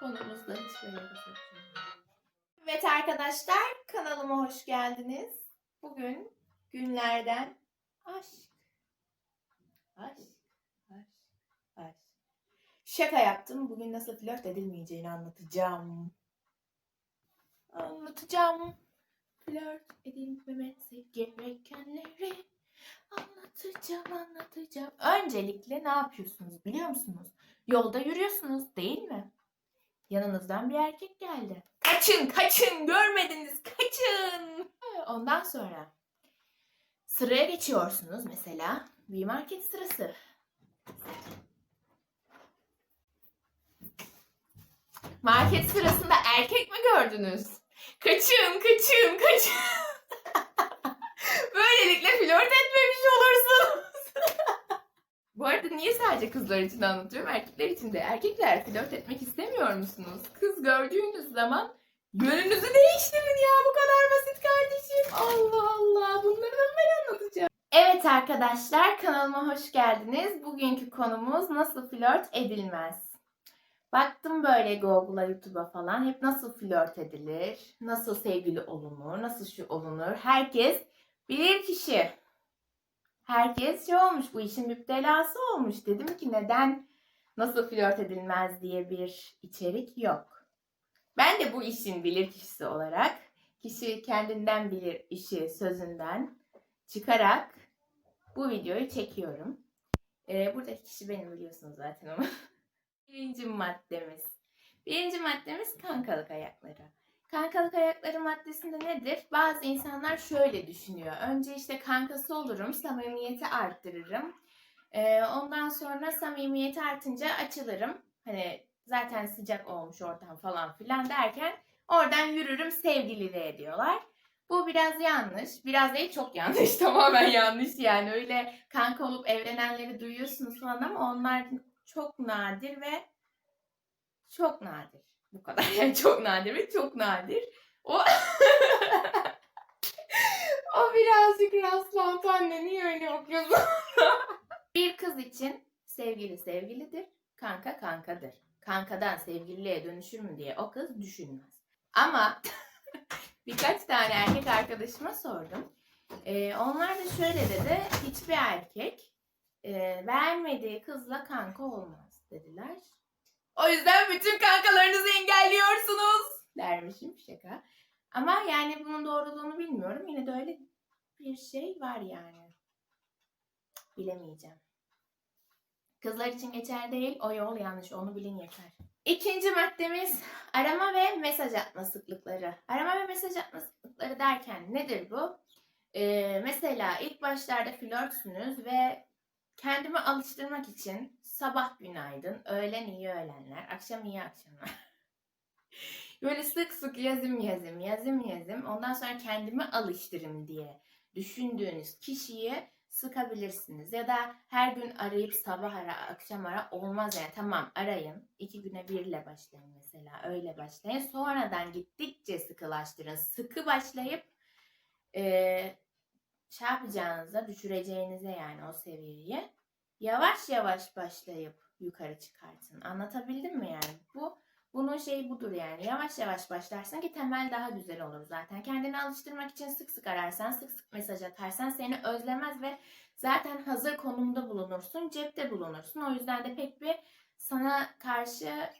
Konumuzda hiçbir yere Evet arkadaşlar kanalıma hoş geldiniz. Bugün günlerden aşk. Aşk. Aşk. Aşk. Şaka yaptım. Bugün nasıl flört edilmeyeceğini anlatacağım. Anlatacağım. Flört edilmemesi gerekenleri anlatacağım, anlatacağım. Öncelikle ne yapıyorsunuz biliyor musunuz? Yolda yürüyorsunuz değil mi? Yanınızdan bir erkek geldi. Kaçın, kaçın, görmediniz, kaçın. Ondan sonra sıraya geçiyorsunuz mesela. Bir market sırası. Market sırasında erkek mi gördünüz? Kaçın, kaçın, kaçın. Böylelikle flört etmemiş olursunuz. Bu arada niye sadece kızlar için anlatıyorum? Erkekler için de. Erkekler flört etmek istemiyor musunuz? Kız gördüğünüz zaman yönünüzü değiştirin ya. Bu kadar basit kardeşim. Allah Allah. Bunları da ben anlatacağım. Evet arkadaşlar kanalıma hoş geldiniz. Bugünkü konumuz nasıl flört edilmez. Baktım böyle Google'a, YouTube'a falan hep nasıl flört edilir, nasıl sevgili olunur, nasıl şu olunur. Herkes bilir kişi. Herkes şey olmuş, bu işin müptelası olmuş. Dedim ki neden nasıl flört edilmez diye bir içerik yok. Ben de bu işin bilir kişisi olarak kişi kendinden bilir işi sözünden çıkarak bu videoyu çekiyorum. Ee, buradaki kişi benim biliyorsunuz zaten ama. Birinci maddemiz. Birinci maddemiz kankalık ayakları. Kankalık ayakları maddesinde nedir? Bazı insanlar şöyle düşünüyor. Önce işte kankası olurum, samimiyeti arttırırım. Ee, ondan sonra samimiyeti artınca açılırım. Hani zaten sıcak olmuş ortam falan filan derken oradan yürürüm sevgililiğe ediyorlar. Bu biraz yanlış. Biraz değil çok yanlış. Tamamen yanlış yani. Öyle kanka olup evlenenleri duyuyorsunuz falan ama onlar çok nadir ve çok nadir. Bu kadar yani çok nadir ve çok nadir. O o birazcık rastlantı anne niye öyle okuyorsun? bir kız için sevgili sevgilidir, kanka kankadır. Kankadan sevgililiğe dönüşür mü diye o kız düşünmez. Ama birkaç tane erkek arkadaşıma sordum. Ee, onlar da şöyle dedi, hiçbir erkek e, beğenmediği kızla kanka olmaz dediler. O yüzden bütün kankalarınızı engelliyorsunuz dermişim şaka. Ama yani bunun doğruluğunu bilmiyorum. Yine de öyle bir şey var yani. Bilemeyeceğim. Kızlar için geçer değil, o yol yanlış, onu bilin yeter. İkinci maddemiz arama ve mesaj atma sıklıkları. Arama ve mesaj atma sıklıkları derken nedir bu? Ee, mesela ilk başlarda flörtsünüz ve kendimi alıştırmak için sabah günaydın, öğlen iyi öğlenler, akşam iyi akşamlar. Böyle sık sık yazım yazım, yazım yazım. Ondan sonra kendimi alıştırayım diye düşündüğünüz kişiyi sıkabilirsiniz. Ya da her gün arayıp sabah ara, akşam ara olmaz yani. Tamam arayın. iki güne birle başlayın mesela. Öyle başlayın. Sonradan gittikçe sıkılaştırın. Sıkı başlayıp eee şey yapacağınıza, düşüreceğinize yani o seviyeyi yavaş yavaş başlayıp yukarı çıkartın. Anlatabildim mi yani? Bu bunun şeyi budur yani. Yavaş yavaş başlarsın ki temel daha güzel olur zaten. Kendini alıştırmak için sık sık ararsan, sık sık mesaj atarsan seni özlemez ve zaten hazır konumda bulunursun, cepte bulunursun. O yüzden de pek bir sana karşı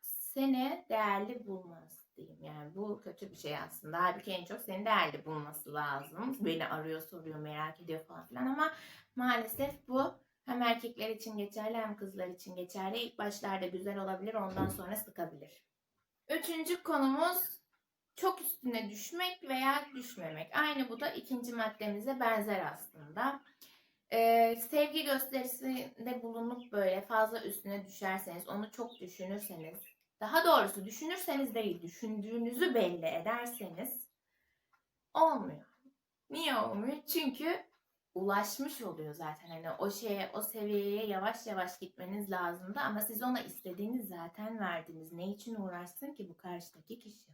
seni değerli bulmaz diyeyim. Yani bu kötü bir şey aslında. Halbuki en çok seni değerli bulması lazım. Beni arıyor, soruyor, merak ediyor falan filan ama maalesef bu hem erkekler için geçerli hem kızlar için geçerli. İlk başlarda güzel olabilir, ondan sonra sıkabilir. Üçüncü konumuz çok üstüne düşmek veya düşmemek. Aynı bu da ikinci maddemize benzer aslında. Ee, sevgi gösterisinde bulunup böyle fazla üstüne düşerseniz, onu çok düşünürseniz, daha doğrusu düşünürseniz değil, düşündüğünüzü belli ederseniz olmuyor. Niye olmuyor? Çünkü ulaşmış oluyor zaten. Hani o şeye, o seviyeye yavaş yavaş gitmeniz lazımdı ama siz ona istediğiniz zaten verdiniz. Ne için uğraşsın ki bu karşıdaki kişi?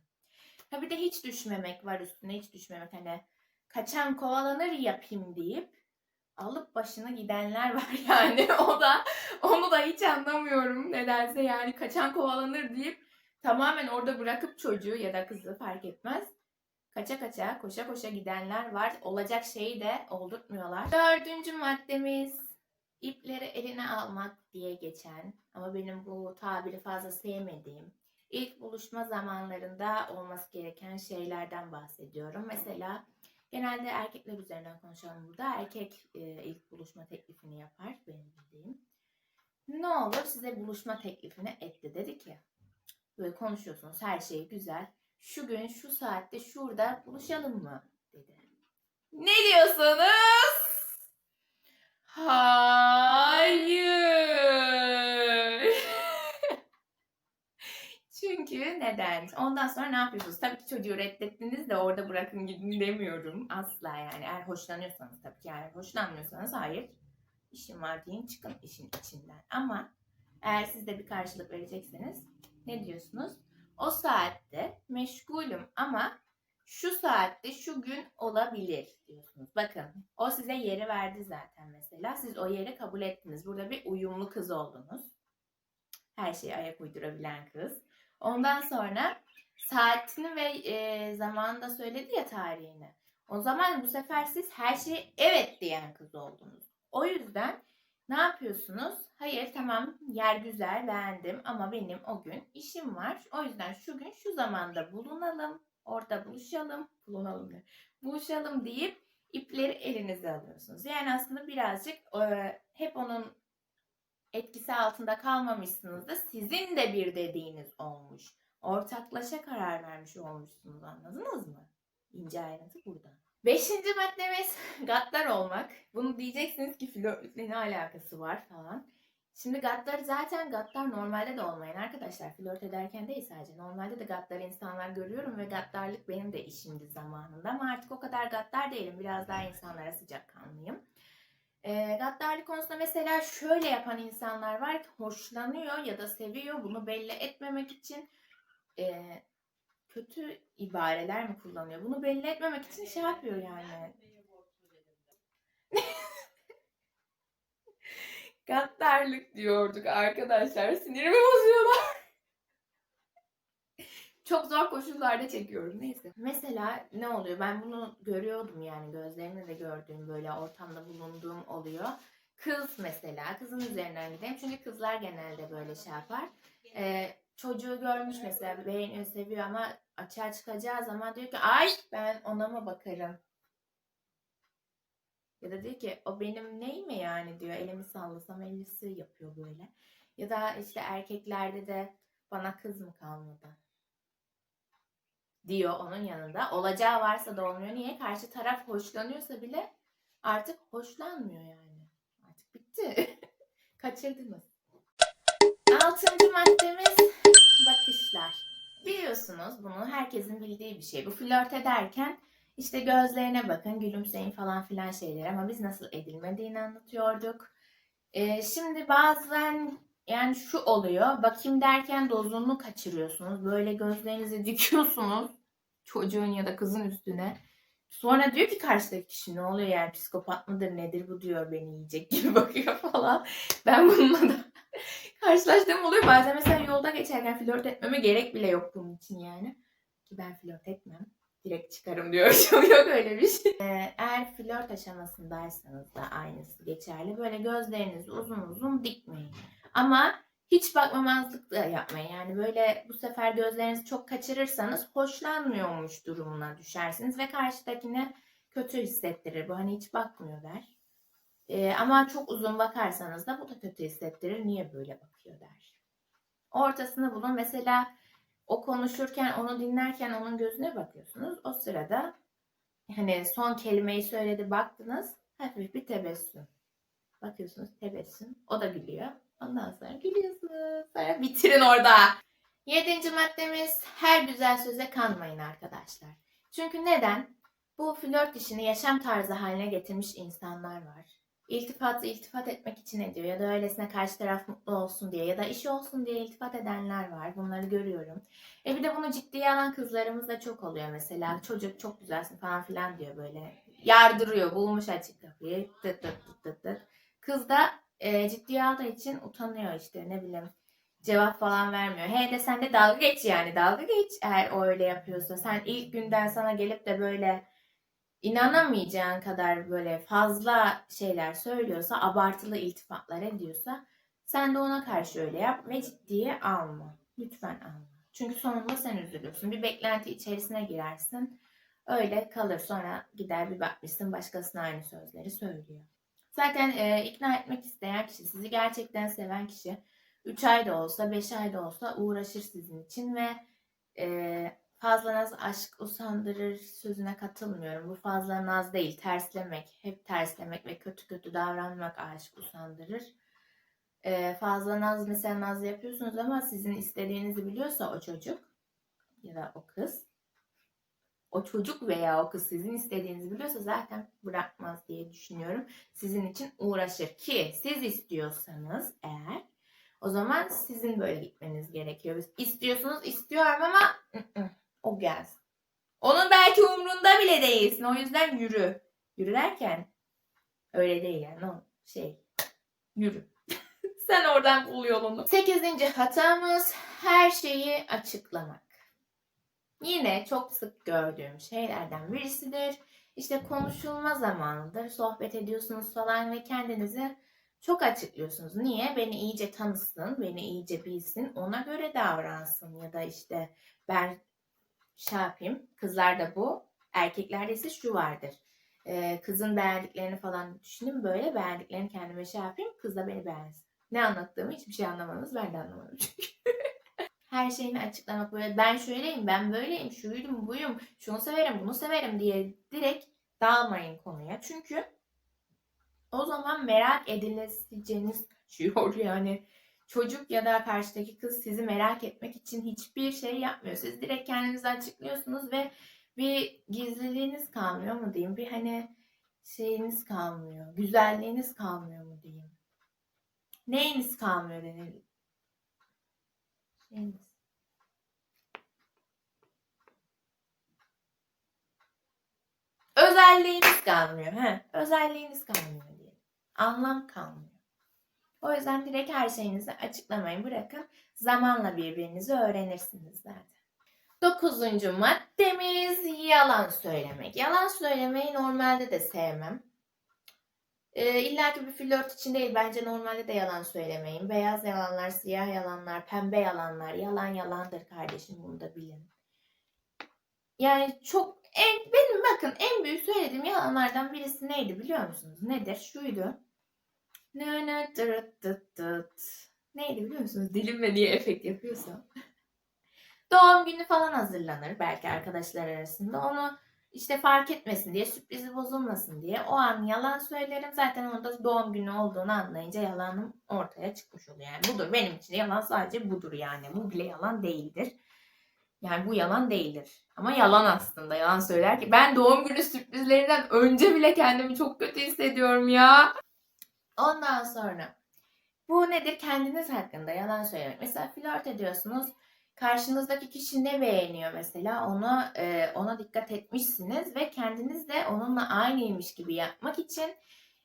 Ha bir de hiç düşmemek var üstüne hiç düşmemek. Hani kaçan kovalanır yapayım deyip alıp başına gidenler var yani. O da onu da hiç anlamıyorum nedense yani kaçan kovalanır deyip tamamen orada bırakıp çocuğu ya da kızı fark etmez. Kaça kaça koşa koşa gidenler var. Olacak şeyi de oldurtmuyorlar. Dördüncü maddemiz ipleri eline almak diye geçen ama benim bu tabiri fazla sevmediğim ilk buluşma zamanlarında olması gereken şeylerden bahsediyorum. Mesela genelde erkekler üzerinden konuşalım burada. Erkek e, ilk buluşma teklifini yapar benim bildiğim. Ne olur size buluşma teklifini etti dedi ki. Böyle konuşuyorsunuz her şey güzel. Şu gün şu saatte şurada buluşalım mı dedi. Ne diyorsunuz? Hayır. Çünkü neden? Ondan sonra ne yapıyorsunuz? Tabii ki çocuğu reddettiniz de orada bırakın gidin demiyorum. Asla yani. Eğer hoşlanıyorsanız tabii ki. Eğer hoşlanmıyorsanız hayır. İşim var deyin çıkın işin içinden. Ama eğer siz de bir karşılık verecekseniz ne diyorsunuz? O saatte meşgulüm ama şu saatte şu gün olabilir diyorsunuz. Bakın o size yeri verdi zaten mesela. Siz o yeri kabul ettiniz. Burada bir uyumlu kız oldunuz. Her şeye ayak uydurabilen kız. Ondan sonra saatini ve e, zamanını da söyledi ya tarihini. O zaman bu sefer siz her şeye evet diyen kız oldunuz. O yüzden ne yapıyorsunuz? Hayır tamam yer güzel beğendim ama benim o gün işim var. O yüzden şu gün şu zamanda bulunalım. Orada buluşalım. Bulunalım ne? Buluşalım deyip ipleri elinize alıyorsunuz. Yani aslında birazcık e, hep onun etkisi altında kalmamışsınız da sizin de bir dediğiniz olmuş. Ortaklaşa karar vermiş olmuşsunuz anladınız mı? İnce ayrıntı burada. Beşinci maddemiz gaddar olmak. Bunu diyeceksiniz ki flörtle ne alakası var falan. Şimdi gaddar zaten gaddar normalde de olmayın arkadaşlar. Flört ederken değil sadece. Normalde de gaddar insanlar görüyorum ve gaddarlık benim de işimdi zamanında. Ama artık o kadar gaddar değilim. Biraz daha insanlara sıcakkanlıyım. E, gaddarlık konusunda mesela şöyle yapan insanlar var ki hoşlanıyor ya da seviyor bunu belli etmemek için e, kötü ibareler mi kullanıyor? Bunu belli etmemek için şey yapıyor yani. Gaddarlık diyorduk arkadaşlar. Sinirimi bozuyorlar. Çok zor koşullarda çekiyorum. Neyse. Mesela ne oluyor? Ben bunu görüyordum yani gözlerimle de gördüğüm böyle ortamda bulunduğum oluyor. Kız mesela. Kızın üzerinden gideyim. Çünkü kızlar genelde böyle şey yapar. Ee, çocuğu görmüş mesela beğeniyor, seviyor ama açığa çıkacağı zaman diyor ki ay ben ona mı bakarım? Ya da diyor ki o benim neyime yani diyor. Elimi sallasam ellisi yapıyor böyle. Ya da işte erkeklerde de bana kız mı kalmadı? Diyor onun yanında. Olacağı varsa da olmuyor. Niye? Karşı taraf hoşlanıyorsa bile artık hoşlanmıyor yani. Artık bitti. Kaçırdınız. Altıncı maddemiz bakışlar. Biliyorsunuz bunu herkesin bildiği bir şey. Bu flört ederken işte gözlerine bakın, gülümseyin falan filan şeyler ama biz nasıl edilmediğini anlatıyorduk. Ee, şimdi bazen yani şu oluyor. Bakayım derken dozunu kaçırıyorsunuz. Böyle gözlerinizi dikiyorsunuz çocuğun ya da kızın üstüne. Sonra diyor ki karşıdaki kişi ne oluyor yani psikopat mıdır nedir bu diyor beni yiyecek gibi bakıyor falan. Ben bununla da karşılaştığım oluyor. Bazen mesela yolda geçerken flört etmeme gerek bile yok bunun için yani. Ki ben flört etmem. Direkt çıkarım diyor. yok öyle bir şey. Ee, eğer flört aşamasındaysanız da aynısı geçerli. Böyle gözlerinizi uzun uzun dikmeyin. Ama hiç bakmamazlık da yapmayın. Yani böyle bu sefer gözlerinizi çok kaçırırsanız hoşlanmıyormuş durumuna düşersiniz ve karşıdakine kötü hissettirir. Bu hani hiç bakmıyor der. Ee, ama çok uzun bakarsanız da bu da kötü hissettirir. Niye böyle bakıyor der. Ortasını bulun. Mesela o konuşurken, onu dinlerken onun gözüne bakıyorsunuz. O sırada hani son kelimeyi söyledi baktınız. Hafif bir tebessüm. Bakıyorsunuz tebessüm. O da gülüyor. Ondan sonra gülüyorsunuz. Sonra bitirin orada. Yedinci maddemiz her güzel söze kanmayın arkadaşlar. Çünkü neden? Bu flört işini yaşam tarzı haline getirmiş insanlar var. İltifatı iltifat etmek için ediyor ya da öylesine karşı taraf mutlu olsun diye ya da işi olsun diye iltifat edenler var. Bunları görüyorum. E bir de bunu ciddiye alan kızlarımız da çok oluyor mesela. Çocuk çok güzelsin falan filan diyor böyle yardırıyor. Bulmuş açık kapıyı. Tıt tıt tıt tıt tıt. Kız da e, ciddiye aldığı için utanıyor işte ne bileyim. Cevap falan vermiyor. He de sen de dalga geç yani. Dalga geç eğer o öyle yapıyorsa. Sen ilk günden sana gelip de böyle inanamayacağın kadar böyle fazla şeyler söylüyorsa, abartılı iltifatlar ediyorsa sen de ona karşı öyle yap ve ciddiye alma. Lütfen alma. Çünkü sonunda sen üzülürsün. Bir beklenti içerisine girersin. Öyle kalır. Sonra gider bir bakmışsın başkasına aynı sözleri söylüyor. Zaten e, ikna etmek isteyen kişi, sizi gerçekten seven kişi 3 ay da olsa 5 ay da olsa uğraşır sizin için ve e, fazla naz aşk usandırır sözüne katılmıyorum. Bu fazla naz değil, terslemek. Hep terslemek ve kötü kötü davranmak aşk usandırır. Ee, fazla naz mesela naz yapıyorsunuz ama sizin istediğinizi biliyorsa o çocuk ya da o kız o çocuk veya o kız sizin istediğinizi biliyorsa zaten bırakmaz diye düşünüyorum. Sizin için uğraşır ki siz istiyorsanız eğer o zaman sizin böyle gitmeniz gerekiyor. İstiyorsunuz istiyorum ama ı-ı, o gelsin. Onun belki umrunda bile değilsin. O yüzden yürü. Yürü derken öyle değil yani. O şey yürü. Sen oradan bul yolunu. Sekizinci hatamız her şeyi açıklamak. Yine çok sık gördüğüm şeylerden birisidir. İşte konuşulma zamanıdır. Sohbet ediyorsunuz falan ve kendinizi çok açıklıyorsunuz. Niye? Beni iyice tanısın, beni iyice bilsin, ona göre davransın. Ya da işte ben şey yapayım. Kızlarda bu. Erkeklerde ise şu vardır. Ee, kızın beğendiklerini falan düşünün böyle. Beğendiklerini kendime şey yapayım. Kız da beni beğensin. Ne anlattığımı hiçbir şey anlamadınız. Ben de anlamadım çünkü. Her şeyini açıklamak böyle ben şöyleyim, ben böyleyim, şuydum, buyum, şunu severim, bunu severim diye direkt dalmayın konuya. Çünkü o zaman merak edileceğiniz düşüyor yani. Çocuk ya da karşıdaki kız sizi merak etmek için hiçbir şey yapmıyor. Siz direkt kendinizi açıklıyorsunuz ve bir gizliliğiniz kalmıyor mu diyeyim. Bir hani şeyiniz kalmıyor. Güzelliğiniz kalmıyor mu diyeyim. Neyiniz kalmıyor denir. Şeyiniz. Özelliğiniz kalmıyor. He, özelliğiniz kalmıyor diye. Anlam kalmıyor. O yüzden direkt her şeyinizi açıklamayın. Bırakın zamanla birbirinizi öğrenirsiniz zaten. Dokuzuncu maddemiz yalan söylemek. Yalan söylemeyi normalde de sevmem. Ee, İlla ki bir flört için değil. Bence normalde de yalan söylemeyin. Beyaz yalanlar, siyah yalanlar, pembe yalanlar. Yalan yalandır kardeşim bunu da bilin. Yani çok en, benim bakın en büyük söylediğim yalanlardan birisi neydi biliyor musunuz? Nedir? Şuydu. Ne ne tırıt tıt tıt. Neydi biliyor musunuz? Dilimle niye efekt yapıyorsam. Doğum günü falan hazırlanır belki arkadaşlar arasında. Onu işte fark etmesin diye, sürprizi bozulmasın diye o an yalan söylerim. Zaten orada doğum günü olduğunu anlayınca yalanım ortaya çıkmış oluyor. Yani budur benim için yalan sadece budur yani. Bu bile yalan değildir. Yani bu yalan değildir. Ama yalan aslında. Yalan söyler ki ben doğum günü sürprizlerinden önce bile kendimi çok kötü hissediyorum ya. Ondan sonra bu nedir? Kendiniz hakkında yalan söylemek. Mesela flört ediyorsunuz. Karşınızdaki kişi ne beğeniyor mesela ona e, ona dikkat etmişsiniz ve kendiniz de onunla aynıymış gibi yapmak için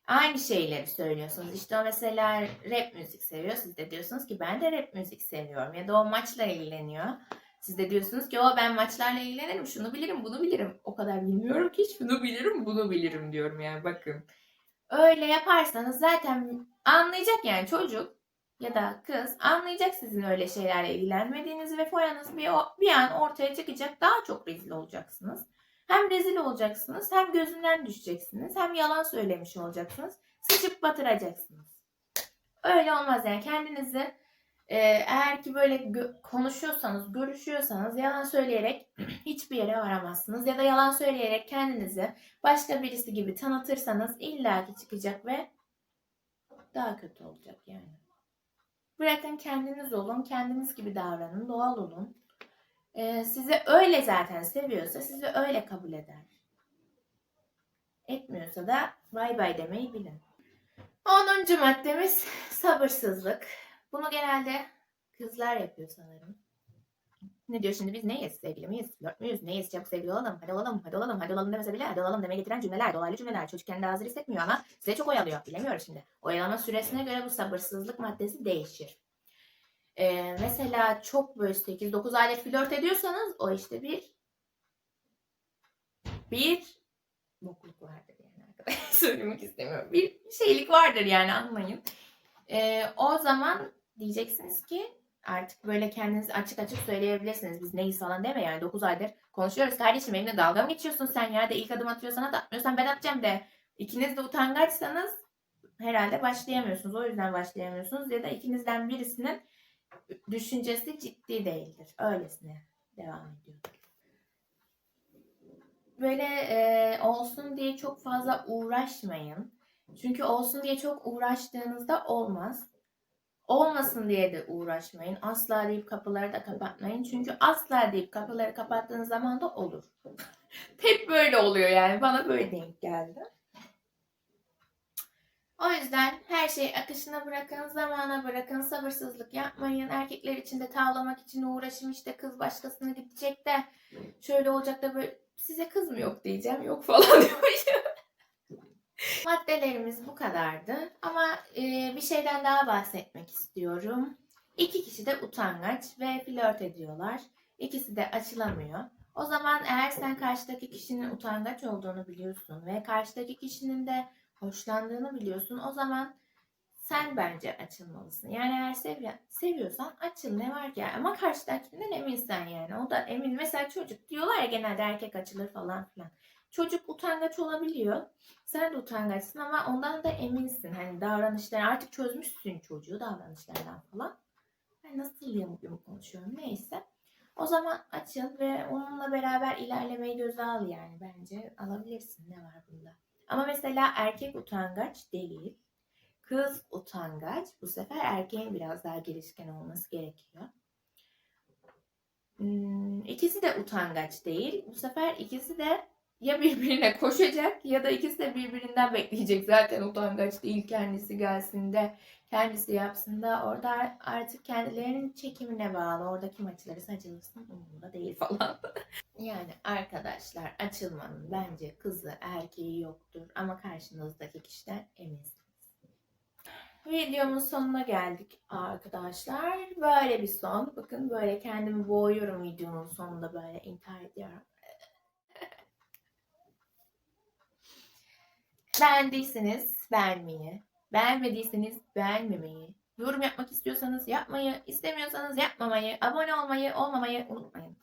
aynı şeyleri söylüyorsunuz. İşte o mesela rap müzik seviyor. Siz de diyorsunuz ki ben de rap müzik seviyorum. Ya da o maçla ilgileniyor. Siz de diyorsunuz ki o ben maçlarla ilgilenirim. Şunu bilirim, bunu bilirim. O kadar bilmiyorum ki şunu bilirim, bunu bilirim diyorum yani bakın. Öyle yaparsanız zaten anlayacak yani çocuk ya da kız anlayacak sizin öyle şeylerle ilgilenmediğinizi ve foyanız bir, bir an ortaya çıkacak. Daha çok rezil olacaksınız. Hem rezil olacaksınız hem gözünden düşeceksiniz hem yalan söylemiş olacaksınız. Sıçıp batıracaksınız. Öyle olmaz yani kendinizi e, eğer ki böyle gö- konuşuyorsanız, görüşüyorsanız yalan söyleyerek hiçbir yere varamazsınız. Ya da yalan söyleyerek kendinizi başka birisi gibi tanıtırsanız illaki çıkacak ve daha kötü olacak yani. Bırakın kendiniz olun, kendiniz gibi davranın, doğal olun. Ee, sizi öyle zaten seviyorsa sizi öyle kabul eder. Etmiyorsa da bay bay demeyi bilin. 10. maddemiz sabırsızlık. Bunu genelde kızlar yapıyor sanırım. Ne diyor şimdi biz neyiz? Sevgili miyiz? Flört müyüz? Neyiz? Çabuk sevgili olalım. Hadi olalım. Hadi olalım. Hadi olalım demese bile hadi olalım demeye getiren cümleler. Dolaylı cümleler. Çocuk kendini hazır hissetmiyor ama size çok oyalıyor. Bilemiyorum şimdi. Oyalama süresine göre bu sabırsızlık maddesi değişir. Ee, mesela çok böyle 8-9 aylık flört ediyorsanız o işte bir bir bokluk vardır yani arkadaşlar. Söylemek istemiyorum. Bir şeylik vardır yani anlayın. Ee, o zaman diyeceksiniz ki artık böyle kendinizi açık açık söyleyebilirsiniz. Biz neyiz falan deme yani 9 aydır konuşuyoruz. Kardeşim benimle dalga mı geçiyorsun sen ya? De ilk adım atıyorsan at atmıyorsan ben atacağım de. İkiniz de utangaçsanız herhalde başlayamıyorsunuz. O yüzden başlayamıyorsunuz. Ya da ikinizden birisinin düşüncesi ciddi değildir. Öylesine devam ediyor. Böyle e, olsun diye çok fazla uğraşmayın. Çünkü olsun diye çok uğraştığınızda olmaz. Olmasın diye de uğraşmayın. Asla deyip kapıları da kapatmayın. Çünkü asla deyip kapıları kapattığınız zaman da olur. Hep böyle oluyor yani. Bana böyle denk geldi. O yüzden her şeyi akışına bırakın, zamana bırakın, sabırsızlık yapmayın. Erkekler için de tavlamak için uğraşın işte kız başkasına gidecek de şöyle olacak da böyle size kız mı yok diyeceğim yok falan diyormuşum. Maddelerimiz bu kadardı ama e, bir şeyden daha bahsetmek istiyorum. İki kişi de utangaç ve flört ediyorlar. İkisi de açılamıyor. O zaman eğer sen karşıdaki kişinin utangaç olduğunu biliyorsun ve karşıdaki kişinin de hoşlandığını biliyorsun o zaman sen bence açılmalısın. Yani eğer sevi seviyorsan açıl ne var ki ama karşıdakinden eminsen yani. O da emin. Mesela çocuk diyorlar ya genelde erkek açılır falan filan. Çocuk utangaç olabiliyor. Sen de utangaçsın ama ondan da eminsin. Hani davranışları artık çözmüşsün çocuğu davranışlardan falan. Ben nasıl yamuk yumuk konuşuyorum neyse. O zaman açıl ve onunla beraber ilerlemeyi göze al yani bence alabilirsin ne var bunda. Ama mesela erkek utangaç değil. Kız utangaç. Bu sefer erkeğin biraz daha girişken olması gerekiyor. Hmm, ikisi de utangaç değil. Bu sefer ikisi de ya birbirine koşacak ya da ikisi de birbirinden bekleyecek. Zaten utangaç değil kendisi gelsin de kendisi yapsın da orada artık kendilerinin çekimine bağlı. Orada kim açılırsa açılırsın umurumda değil falan. yani arkadaşlar açılmanın bence kızı erkeği yoktur ama karşınızdaki kişiden eminsiniz. Videomun sonuna geldik arkadaşlar. Böyle bir son. Bakın böyle kendimi boğuyorum videonun sonunda böyle intihar ediyorum. Beğendiyseniz beğenmeyi, beğenmediyseniz beğenmemeyi, yorum yapmak istiyorsanız yapmayı, istemiyorsanız yapmamayı, abone olmayı, olmamayı unutmayın.